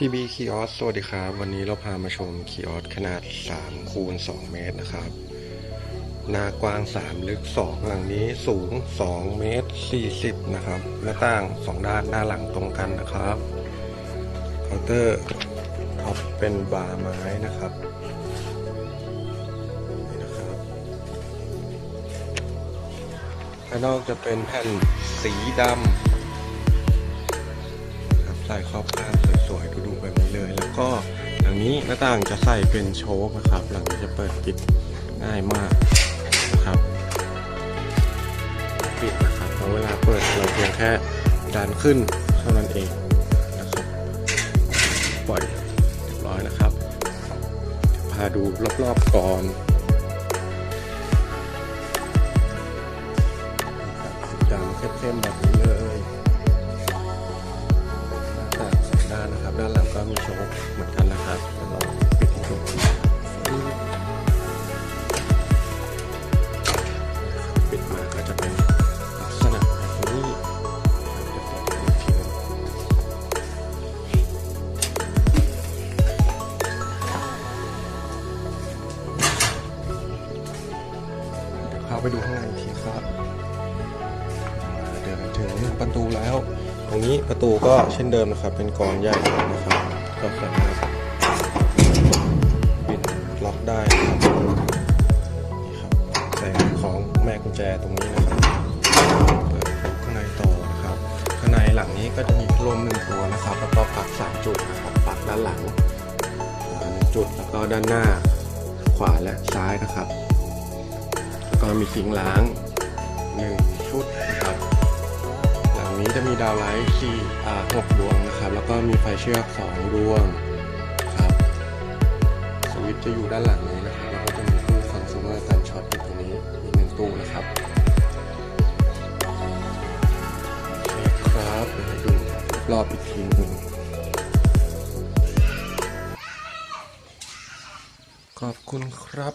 ทีบีคีออสสวัสดีครับ วันนี้เราพามาชมคีออสขนาด3คูณ2เมตรนะครับ หน้ากว้าง 3 ลึก 2 หลังนี้สูง 2 เมตร 40 นะครับหน้าต่าง 2 ด้านหน้าหลังตรงกันนะครับเคาน์เตอร์ท็อปเป็นบาร์ไม้นะครับนี่นะครับภายนอกจะเป็นแผ่นสีดำครับใส่ครอบข้างสวย ก็หลังนี้หน้าต่างจะใส่เป็นโชคนะครับ หลังนี้จะเปิดปิดง่ายมากนะครับ ปิดนะครับแล้วเวลาเปิดเราเพียงแค่ดันขึ้นเท่านั้นเองนะครับปล่อยเรียบร้อยนะครับ พาดูรอบๆก่อนนะครับสีดำเข้มๆแบบนี้เลย นะครับเราปิดให้ดูปิดมาก็จะเป็นลักษณะแบบนี้เดี๋ยวขอดูอีกทีนึงเดี๋ยวเข้าไปดูข้างในอีกทีครับเดินถึงประตูแล้ว ตรงนี้ประตูก็เช่นเดิมนะครับ เป็นกรใหญ่นะครับก็สามารถปิดล็อก ได้นี่ครับใส่ของแม่กุญแจตรงนี้นะครับเปิดข้างในต่อนะครับข้างในหลังนี้ก็จะมีพัดลมหนึ่งตัวนะครับ แล้วก็ปักสามจุดนะครับปักด้านหลังหนึ่งจุดแล้วก็ด้านหน้าขวาและซ้ายนะครับ แล้วก็มีซิงล้างหนึ่งชุดนะครับ หลังนี้จะมีดาวไลท์4อ่า6ดวงนะครับ แล้วก็มีไฟเชือก2ดวง วิตจะอยู่ด้านหลังนี้นะครับแล้วก็จะมีตู้คอน sumer กันช็อตอยู่ตรงนี้อีกหนึ่งตู้นะครับคครับเดี๋ยวให้ดูรอบอีกทีหนึ่งขอบคุณครับ